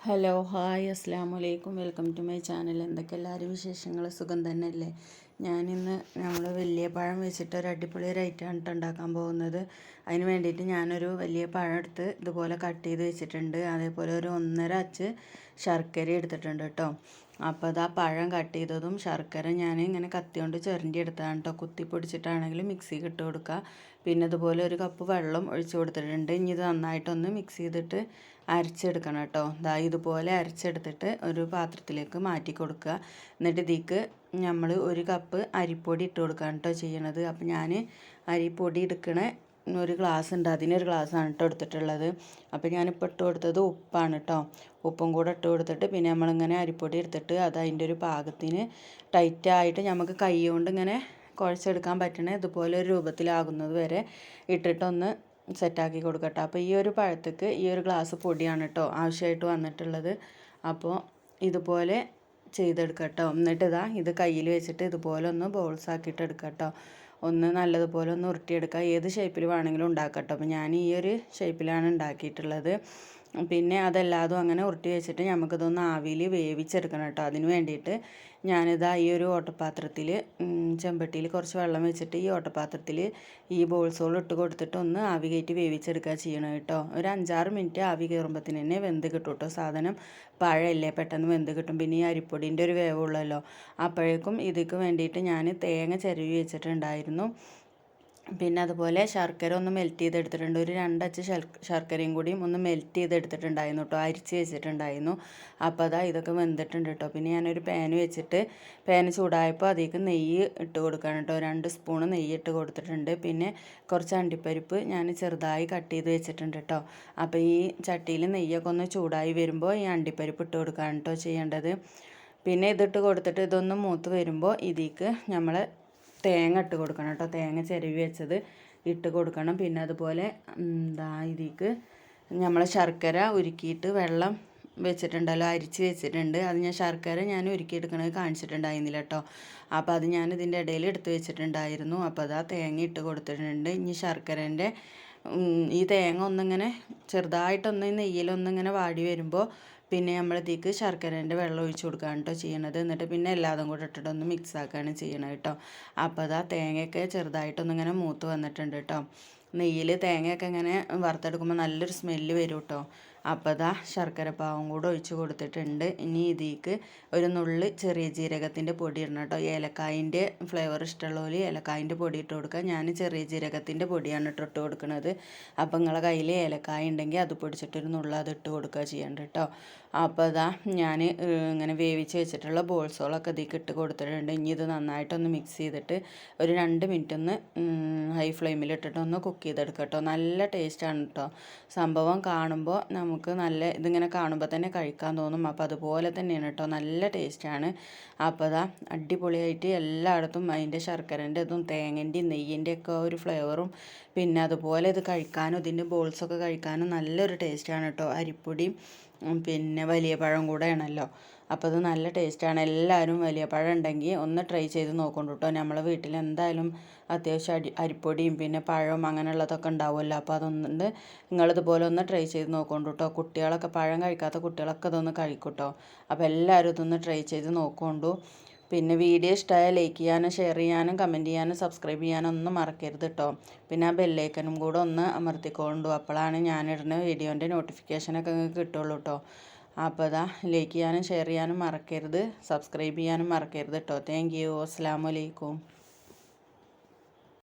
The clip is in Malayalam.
ഹലോ ഹായ് അസ്സാം വലൈക്കും വെൽക്കം ടു മൈ ചാനൽ. എന്തൊക്കെ എല്ലാവരും വിശേഷങ്ങൾ? സുഖം തന്നെയല്ലേ? ഞാനിന്ന് നമ്മൾ വലിയ പഴം വെച്ചിട്ട് ഒരു അടിപൊളി ഒരു ഉണ്ടാക്കാൻ പോകുന്നത്. അതിന് വേണ്ടിയിട്ട് ഞാനൊരു വലിയ പഴം എടുത്ത് ഇതുപോലെ കട്ട് ചെയ്ത് വെച്ചിട്ടുണ്ട്. അതേപോലെ ഒരു ഒന്നര അച്ച് ശർക്കര എടുത്തിട്ടുണ്ട് കേട്ടോ അപ്പോൾ അത് ആ പഴം കട്ട് ചെയ്തതും ശർക്കര ഞാൻ ഇങ്ങനെ കത്തിയോണ്ട് ചിരണ്ടി എടുത്തതാണ് കേട്ടോ കുത്തി പൊടിച്ചിട്ടാണെങ്കിൽ മിക്സിക്ക് ഇട്ട് കൊടുക്കുക. പിന്നെ അതുപോലെ ഒരു കപ്പ് വെള്ളം ഒഴിച്ച് കൊടുത്തിട്ടുണ്ട്. ഇനി ഇത് നന്നായിട്ടൊന്ന് മിക്സ് ചെയ്തിട്ട് അരച്ചെടുക്കണം കേട്ടോ. ദാ ഇതുപോലെ അരച്ചെടുത്തിട്ട് ഒരു പാത്രത്തിലേക്ക് മാറ്റി കൊടുക്കുക. എന്നിട്ട് ഇതിക്ക് നമ്മൾ ഒരു കപ്പ് അരിപ്പൊടി ഇട്ട് കൊടുക്കുകയാണ് കേട്ടോ ചെയ്യണത്. അപ്പം ഞാൻ അരിപ്പൊടി എടുക്കണ ഒരു ഗ്ലാസ് ഉണ്ട്. അതിനൊരു ഗ്ലാസ്സാണ് കേട്ടോ എടുത്തിട്ടുള്ളത്. അപ്പോൾ ഞാനിപ്പോൾ ഇട്ട് കൊടുത്തത് ഉപ്പാണ് കേട്ടോ. ഉപ്പും കൂടെ ഇട്ട് കൊടുത്തിട്ട് പിന്നെ നമ്മളിങ്ങനെ അരിപ്പൊടി എടുത്തിട്ട് അത് അതിന്റെ ഒരു പാകത്തിന് ടൈറ്റായിട്ട് നമുക്ക് കൈ കൊണ്ട് ഇങ്ങനെ കുഴച്ചെടുക്കാൻ പറ്റണേ ഇതുപോലെ ഒരു രൂപത്തിലാകുന്നത് വരെ ഇട്ടിട്ടൊന്ന് സെറ്റാക്കി കൊടുക്കട്ടെ. അപ്പോൾ ഈ ഒരു പഴത്തേക്ക് ഈ ഒരു ഗ്ലാസ് പൊടിയാണ് കേട്ടോ ആവശ്യമായിട്ട് വന്നിട്ടുള്ളത്. അപ്പോൾ ഇതുപോലെ ചെയ്തെടുക്കട്ടോ. എന്നിട്ട് ഇതാ ഇത് കയ്യിൽ വെച്ചിട്ട് ഇതുപോലെ ഒന്ന് ബോൾസ് ആക്കിയിട്ട് എടുക്കട്ടോ. ഒന്ന് നല്ലതുപോലെ ഒന്ന് ഉരുട്ടിയെടുക്കുക ഏത് ഷേപ്പിൽ വേണമെങ്കിലും ഉണ്ടാക്കട്ടോ. അപ്പോൾ ഞാൻ ഈ ഒരു ഷേപ്പിലാണ് ഉണ്ടാക്കിയിട്ടുള്ളത്. പിന്നെ അതെല്ലാതും അങ്ങനെ ഉരുട്ടി വെച്ചിട്ട് നമുക്കിതൊന്ന് ആവിയിൽ വേവിച്ചെടുക്കണം കേട്ടോ. അതിന് വേണ്ടിയിട്ട് ഞാനിതാ ഈ ഒരു ഓട്ടപാത്രത്തിൽ ചെമ്പട്ടിയിൽ കുറച്ച് വെള്ളം വെച്ചിട്ട് ഈ ഓട്ടപാത്രത്തിൽ ഈ ബോൾസോൾ ഇട്ട് കൊടുത്തിട്ട് ഒന്ന് ആവി കയറ്റി വേവിച്ചെടുക്കുക ചെയ്യണം കേട്ടോ. ഒരു അഞ്ചാറ് മിനിറ്റ് ആവി കയറുമ്പോഴത്തേന് തന്നെ വെന്ത് കിട്ടും കേട്ടോ. സാധനം പഴയല്ലേ പെട്ടെന്ന് വെന്ത് കിട്ടും. പിന്നെ ഈ അരിപ്പൊടിന്റെ ഒരു വേവുള്ളല്ലോ. അപ്പോഴേക്കും ഇതിക്ക് വേണ്ടിയിട്ട് ഞാൻ തേങ്ങ ചിരവി വെച്ചിട്ടുണ്ടായിരുന്നു. പിന്നെ അതുപോലെ ശർക്കര ഒന്ന് മെൽറ്റ് ചെയ്തെടുത്തിട്ടുണ്ട്. ഒരു രണ്ടച്ച് ശർക്കരയും കൂടിയും ഒന്ന് മെൽറ്റ് ചെയ്തെടുത്തിട്ടുണ്ടായിരുന്നു കേട്ടോ അരിച്ച് വെച്ചിട്ടുണ്ടായിരുന്നു. അപ്പോൾ അതാ ഇതൊക്കെ വെന്തിട്ടുണ്ട് കേട്ടോ പിന്നെ ഞാനൊരു പാൻ വെച്ചിട്ട് പാൻ ചൂടായപ്പോൾ അതിലേക്ക് നെയ്യ് ഇട്ട് കൊടുക്കണം കേട്ടോ രണ്ട് സ്പൂണ് നെയ്യ് ഇട്ട് കൊടുത്തിട്ടുണ്ട്. പിന്നെ കുറച്ച് അണ്ടിപ്പരിപ്പ് ഞാൻ ചെറുതായി കട്ട് ചെയ്ത് വെച്ചിട്ടുണ്ട് കേട്ടോ അപ്പോൾ ഈ ചട്ടിയിൽ നെയ്യൊക്കെ ഒന്ന് ചൂടായി വരുമ്പോൾ ഈ അണ്ടിപ്പരിപ്പ് ഇട്ട് കൊടുക്കുകയാണ് കേട്ടോ ചെയ്യേണ്ടത്. പിന്നെ ഇതിട്ട് കൊടുത്തിട്ട് ഇതൊന്ന് മൂത്ത് വരുമ്പോൾ ഇതിലേക്ക് നമ്മൾ തേങ്ങ ഇട്ട് കൊടുക്കണം കേട്ടോ. തേങ്ങ ചിരവി വെച്ചത് ഇട്ട് കൊടുക്കണം. പിന്നെ അതുപോലെ എന്താ ഇതിക്ക് നമ്മൾ ശർക്കര ഉരുക്കിയിട്ട് വെള്ളം വെച്ചിട്ടുണ്ടല്ലോ അരിച്ച് വെച്ചിട്ടുണ്ട്. അത് ഞാൻ ശർക്കര ഞാൻ ഉരുക്കിയെടുക്കണത് കാണിച്ചിട്ടുണ്ടായിരുന്നില്ല കേട്ടോ. അപ്പോൾ അത് ഞാൻ ഇതിന്റെ ഇടയിൽ എടുത്ത് വെച്ചിട്ടുണ്ടായിരുന്നു. അപ്പോൾ അത് തേങ്ങ ഇട്ട് കൊടുത്തിട്ടുണ്ട്. ഇനി ശർക്കരന്റെ ഈ തേങ്ങ ഒന്നിങ്ങനെ ചെറുതായിട്ടൊന്ന് നെയ്യിലൊന്നിങ്ങനെ വാടി വരുമ്പോൾ പിന്നെ നമ്മൾ ഇതിലേക്ക് ശർക്കരേന്റെ വെള്ളം ഒഴിച്ച് കൊടുക്കുകയാണ് കേട്ടോ ചെയ്യണത്. എന്നിട്ട് പിന്നെ എല്ലാതും കൂടെ ഇട്ടിട്ട് ഒന്ന് മിക്സ് ആക്കുകയാണ് ചെയ്യണത് കേട്ടോ അപ്പോൾ അതാ തേങ്ങയൊക്കെ ചെറുതായിട്ടൊന്നിങ്ങനെ മൂത്ത് വന്നിട്ടുണ്ട് കേട്ടോ നെയ്യിൽ തേങ്ങയൊക്കെ ഇങ്ങനെ വറുത്തെടുക്കുമ്പോൾ നല്ലൊരു സ്മെല്ല് വരും കേട്ടോ അപ്പോൾ ഇതാ ശർക്കരപ്പാവും കൂടെ ഒഴിച്ച് കൊടുത്തിട്ടുണ്ട്. ഇനി ഇതിലേക്ക് ഒരു നുള്ളി ചെറിയ ജീരകത്തിന്റെ പൊടി ഇടണം കേട്ടോ. ഏലക്കായിന്റെ ഫ്ലേവർ ഇഷ്ടമുള്ളവർ ഏലക്കായിന്റെ പൊടി ഇട്ട് കൊടുക്കുക. ഞാൻ ചെറിയ ജീരകത്തിന്റെ പൊടിയാണ് ഇട്ട് ഇട്ട് കൊടുക്കുന്നത്. അപ്പോൾ നിങ്ങളെ കയ്യിൽ ഏലക്കായ ഉണ്ടെങ്കിൽ അത് പൊടിച്ചിട്ടൊരു നുള്ള അത് ഇട്ട് കൊടുക്കുക ചെയ്യേണ്ട കേട്ടോ. അപ്പോൾ ഇതാ ഞാൻ ഇങ്ങനെ വേവിച്ച് വെച്ചിട്ടുള്ള ബോൾസുകളൊക്കെ ഇതിലേക്ക് ഇട്ട് കൊടുത്തിട്ടുണ്ട്. ഇനി ഇത് നന്നായിട്ടൊന്ന് മിക്സ് ചെയ്തിട്ട് ഒരു രണ്ട് മിനിറ്റ് ഒന്ന് ഹൈ ഫ്ലെയിമിൽ ഇട്ടിട്ട് ഒന്ന് കുക്ക് ചെയ്തെടുക്കുക കേട്ടോ നല്ല ടേസ്റ്റാണ് കേട്ടോ സംഭവം കാണുമ്പോൾ നമുക്ക് നല്ല ഇതിങ്ങനെ കാണുമ്പോൾ തന്നെ കഴിക്കാൻ തോന്നും. അപ്പോൾ അതുപോലെ തന്നെയാണ് കേട്ടോ നല്ല ടേസ്റ്റാണ്. അപ്പോൾ അതാ അടിപൊളിയായിട്ട് എല്ലായിടത്തും അതിന്റെ ശർക്കരന്റെ ഇതും തേങ്ങന്റെയും നെയ്യിന്റെ ഒക്കെ ഒരു ഫ്ലേവറും പിന്നെ അതുപോലെ ഇത് കഴിക്കാനും ഇതിന്റെ ബോൾസൊക്കെ കഴിക്കാനും നല്ലൊരു ടേസ്റ്റാണ് കേട്ടോ അരിപ്പൊടിയും പിന്നെ വലിയ പഴം കൂടെയാണല്ലോ. അപ്പോൾ അത് നല്ല ടേസ്റ്റാണ്. എല്ലാവരും വലിയ പഴം ഉണ്ടെങ്കിൽ ഒന്ന് ട്രൈ ചെയ്ത് നോക്കൊണ്ടു കേട്ടോ നമ്മളെ വീട്ടിൽ എന്തായാലും അത്യാവശ്യം അരി അരിപ്പൊടിയും പിന്നെ പഴവും അങ്ങനെയുള്ളതൊക്കെ ഉണ്ടാവുമല്ലോ. അപ്പോൾ അതൊന്നുണ്ട് നിങ്ങളിതുപോലെ ഒന്ന് ട്രൈ ചെയ്ത് നോക്കൊണ്ടു കേട്ടോ കുട്ടികളൊക്കെ പഴം കഴിക്കാത്ത കുട്ടികളൊക്കെ ഇതൊന്ന് കഴിക്കൂട്ടോ അപ്പോൾ എല്ലാവരും ഇതൊന്ന് ട്രൈ ചെയ്ത് നോക്കൊണ്ടു. പിന്നെ വീഡിയോ ഇഷ്ടമായ ലൈക്ക് ചെയ്യാനും ഷെയർ ചെയ്യാനും കമന്റ് ചെയ്യാനും സബ്സ്ക്രൈബ് ചെയ്യാനും ഒന്നും മറക്കരുത് കേട്ടോ പിന്നെ ആ ബെല്ലൈക്കനും കൂടെ ഒന്ന് അമർത്തിക്കൊണ്ടു. അപ്പോഴാണ് ഞാനിടുന്ന വീഡിയോന്റെ നോട്ടിഫിക്കേഷനൊക്കെ നിങ്ങൾക്ക് കിട്ടുള്ളൂ കേട്ടോ അപ്പോൾ അതാ ലൈക്ക് ചെയ്യാനും ഷെയർ ചെയ്യാനും മറക്കരുത്. സബ്സ്ക്രൈബ് ചെയ്യാനും മറക്കരുത് കേട്ടോ താങ്ക് യു അസ്സാം വലൈക്കും